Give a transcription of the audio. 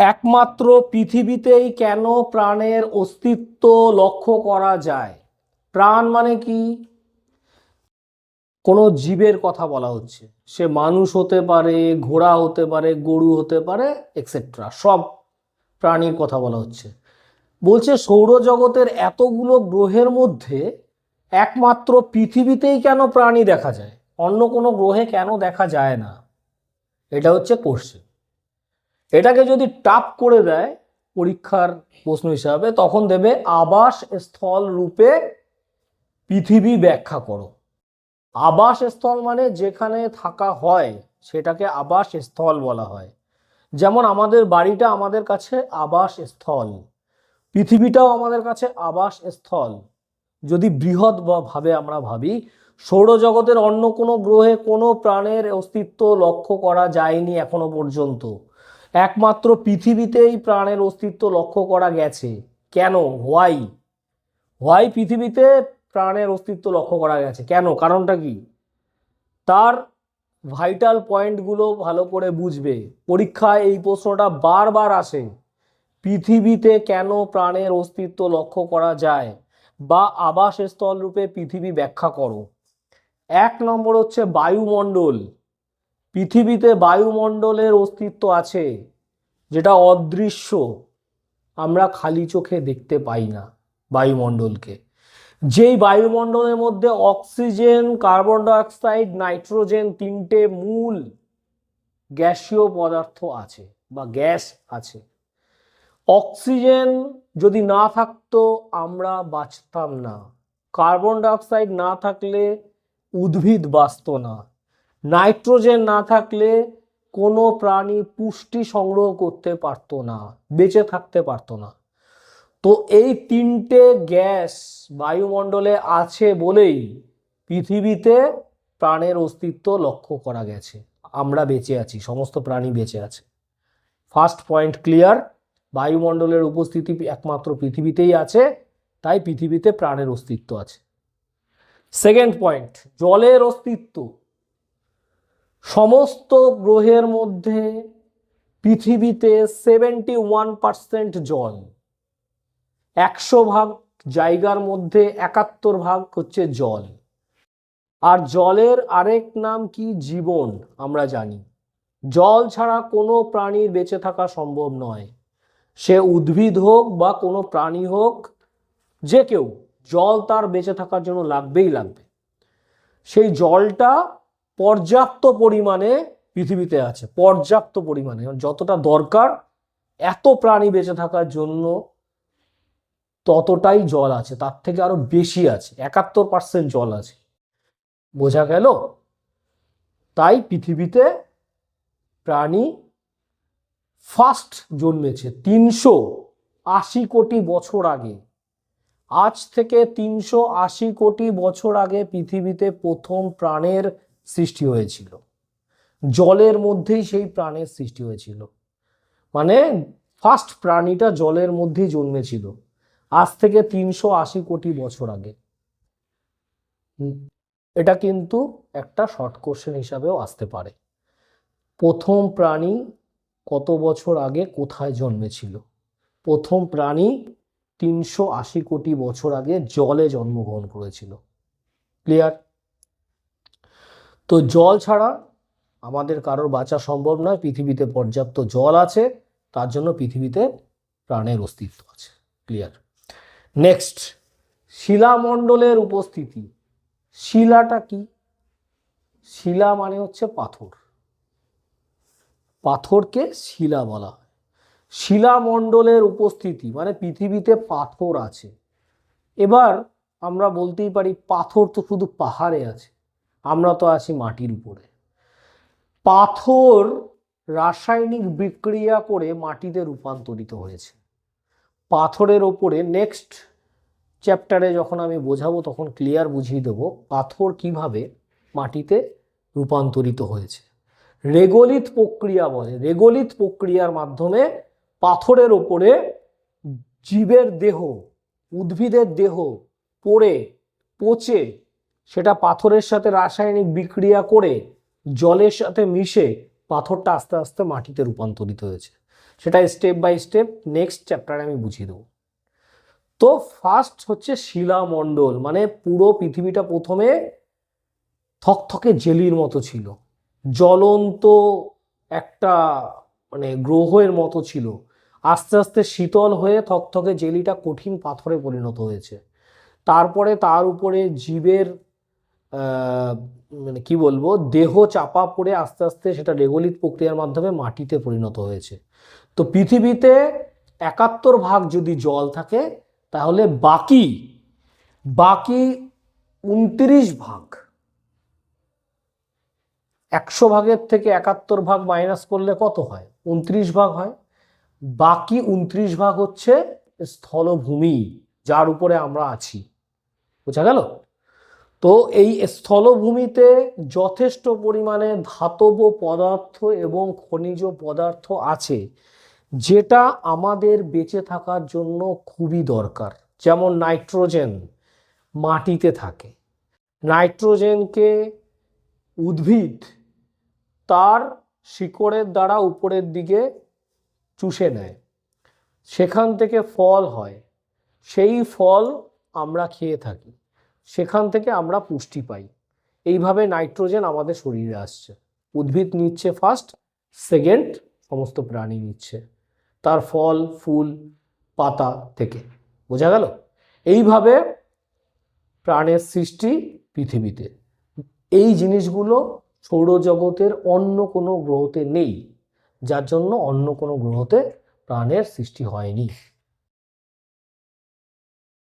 একমাত্র পৃথিবীতেই কেন প্রাণের অস্তিত্ব লক্ষ্য করা যায়? প্রাণ মানে কি? কোনো জীবের কথা বলা হচ্ছে। সে মানুষ হতে পারে, ঘোড়া হতে পারে, গরু হতে পারে এক্সেট্রা সব প্রাণীর কথা বলা হচ্ছে। বলছে সৌরজগতের এতগুলো গ্রহের মধ্যে একমাত্র পৃথিবীতেই কেন প্রাণী দেখা যায়? অন্য কোনো গ্রহে কেন দেখা যায় না? এটা হচ্ছে কোশ্চেন এটাকে যদি টাপ করে দেয় পরীক্ষার প্রশ্ন হিসাবে, তখন দেবে আবাস স্থল রূপে পৃথিবী ব্যাখ্যা করো। আবাস স্থল মানে যেখানে থাকা হয়, সেটাকে আবাস স্থল বলা হয়। যেমন আমাদের বাড়িটা আমাদের কাছে আবাস স্থল, পৃথিবীটাও আমাদের কাছে আবাস স্থল। যদি বৃহৎ ভাবে আমরা ভাবি, সৌরজগতের অন্য কোনো গ্রহে কোনো প্রাণের অস্তিত্ব লক্ষ্য করা যায়নি এখনও পর্যন্ত। একমাত্র পৃথিবীতেই প্রাণের অস্তিত্ব লক্ষ্য করা গেছে। কেন? হোয়াই হোয়াই পৃথিবীতে প্রাণের অস্তিত্ব লক্ষ্য করা গেছে? কেন? কারণটা কি? তার ভাইটাল পয়েন্টগুলো ভালো করে বুঝবে। পরীক্ষায় এই প্রশ্নটা বারবার আসে। পৃথিবীতে কেন প্রাণের অস্তিত্ব লক্ষ্য করা যায়? বা আবাসস্থল রূপে পৃথিবী ব্যাখ্যা করো। এক নম্বর হচ্ছে বায়ুমণ্ডল। পৃথিবীতে বায়ুমণ্ডলের অস্তিত্ব আছে, যেটা অদৃশ্য। আমরা খালি চোখে দেখতে পাই না বায়ুমণ্ডলকে। যেই বায়ুমণ্ডলের মধ্যে অক্সিজেন, কার্বন ডাইঅক্সাইড, নাইট্রোজেন তিনটে মূল গ্যাসীয় পদার্থ আছে বা গ্যাস আছে। অক্সিজেন যদি না থাকতো আমরা বাঁচতাম না। কার্বন ডাইঅক্সাইড না থাকলে উদ্ভিদ বাঁচত না। নাইট্রোজেন না থাকলে কোনো প্রাণী পুষ্টি সংগ্রহ করতে পারতো না, বেঁচে থাকতে পারতো না। তো এই তিনটে গ্যাস বায়ুমণ্ডলে আছে বলেই পৃথিবীতে প্রাণের অস্তিত্ব লক্ষ্য করা গেছে। আমরা বেঁচে আছি, সমস্ত প্রাণী বেঁচে আছে। ফার্স্ট পয়েন্ট ক্লিয়ার বায়ুমণ্ডলের উপস্থিতি একমাত্র পৃথিবীতেই আছে, তাই পৃথিবীতে প্রাণের অস্তিত্ব আছে। সেকেন্ড পয়েন্ট জলের অস্তিত্ব। সমস্ত গ্রহের মধ্যে পৃথিবীতে সেভেন্টি ওয়ান পার্সেন্ট জল একশো ভাগ জায়গার মধ্যে একাত্তর ভাগ হচ্ছে জল। আর জলের আরেক নাম কি? জীবন, আমরা জানি। জল ছাড়া কোনো প্রাণীর বেঁচে থাকা সম্ভব নয়। সে উদ্ভিদ হোক বা কোনো প্রাণী হোক, যে কেউ জল তার বেঁচে থাকার জন্য লাগবেই লাগবে। সেই জলটা পর্যাপ্ত পরিমাণে পৃথিবীতে আছে, পর্যাপ্ত পরিমাণে। যতটা দরকার, এত প্রাণী বেঁচে থাকার জন্য ততটাই জল আছে, তার থেকে আরও বেশি আছে, একাত্তর পার্সেন্ট জল আছে। বোঝা গেল? তাই পৃথিবীতে প্রাণী ফার্স্ট জন্মেছে তিনশো আশি কোটি বছর আগে। আজ থেকে তিনশো আশি কোটি বছর আগে পৃথিবীতে প্রথম প্রাণের সৃষ্টি হয়েছিল। জলের মধ্যেই সেই প্রাণের সৃষ্টি হয়েছিল। মানে ফার্স্ট প্রাণীটা জলের মধ্যেই জন্মেছিল। আজ থেকে তিনশো আশি কোটি বছর আগে। এটা কিন্তু একটা শর্ট কোশ্চেন হিসাবেও আসতে পারে। প্রথম প্রাণী কত বছর আগে কোথায় জন্মেছিল? প্রথম প্রাণী তিনশো আশি কোটি বছর আগে জলে জন্মগ্রহণ করেছিল। ক্লিয়ার তো জল ছাড়া আমাদের কারোর বাঁচা সম্ভব নয়। পৃথিবীতে পর্যাপ্ত জল আছে, তার জন্য পৃথিবীতে প্রাণের অস্তিত্ব আছে। ক্লিয়ার নেক্সট শিলামণ্ডলের উপস্থিতি। শিলাটা কি? শিলা মানে হচ্ছে পাথর। পাথরকে শিলা বলা হয়। শিলামণ্ডলের উপস্থিতি মানে পৃথিবীতে পাথর আছে। এবার আমরা বলতেই পারি পাথর তো শুধু পাহাড়ে আছে। আমরা তো আছি মাটির উপরে। পাথর রাসায়নিক বিক্রিয়া করে মাটিতে রূপান্তরিত হয়েছে। পাথরের ওপরে নেক্সট চ্যাপ্টারে যখন আমি বোঝাবো, তখন ক্লিয়ার বুঝিয়ে দেবো পাথর কীভাবে মাটিতে রূপান্তরিত হয়েছে। রেগলিত প্রক্রিয়া বলে। রেগলিত প্রক্রিয়ার মাধ্যমে পাথরের ওপরে জীবের দেহ, উদ্ভিদের দেহ পড়ে, পচে সেটা পাথরের সাথে রাসায়নিক বিক্রিয়া করে জলের সাথে মিশে পাথরটা আস্তে আস্তে মাটিতে রূপান্তরিত হয়েছে। সেটা স্টেপ বাই স্টেপ নেক্সট চ্যাপ্টারে আমি বুঝিয়ে দেবো। তো ফার্স্ট হচ্ছে শিলামণ্ডল মানে পুরো পৃথিবীটা প্রথমে থকথকে জেলির মতো ছিল। জ্বলন্ত একটা মানে গ্রহের মতো ছিল। আস্তে আস্তে শীতল হয়ে থকথকে জেলিটা কঠিন পাথরে পরিণত হয়েছে। তারপরে তার উপরে জীবের মানে কি বলব, দেহ চাপা পড়ে আস্তে আস্তে সেটা রেগলিত প্রক্রিয়ার মাধ্যমে মাটিতে পরিণত হয়েছে। তো পৃথিবীতে একাত্তর ভাগ যদি জল থাকে, তাহলে বাকি বাকি উনত্রিশ ভাগ, একশো ভাগের থেকে একাত্তর ভাগ মাইনাস করলে কত হয়? উনত্রিশ ভাগ হয়। বাকি উনত্রিশ ভাগ হচ্ছে স্থলভূমি, যার উপরে আমরা আছি। বোঝা গেল? তো এই স্থলভূমিতে যথেষ্ট পরিমাণে ধাতব পদার্থ এবং খনিজ পদার্থ আছে, যেটা আমাদের বেঁচে থাকার জন্য খুবই দরকার। যেমন নাইট্রোজেন মাটিতে থাকে। নাইট্রোজেনকে উদ্ভিদ তার শিকড়ের দ্বারা উপরের দিকে চুষে নেয়। সেখান থেকে ফল হয়। সেই ফল আমরা খেয়ে থাকি। সেখান থেকে আমরা পুষ্টি পাই। এইভাবে নাইট্রোজেন আমাদের শরীরে আসছে। উদ্ভিদ নিচ্ছে ফার্স্ট সেকেন্ড সমস্ত প্রাণী নিচ্ছে। তার ফল, ফুল, পাতা থেকে। বোঝা গেল? এইভাবে প্রাণের সৃষ্টি পৃথিবীতে। এই জিনিসগুলো সৌরজগতের অন্য কোনো গ্রহতে নেই, যার জন্য অন্য কোনো গ্রহতে প্রাণের সৃষ্টি হয়নি।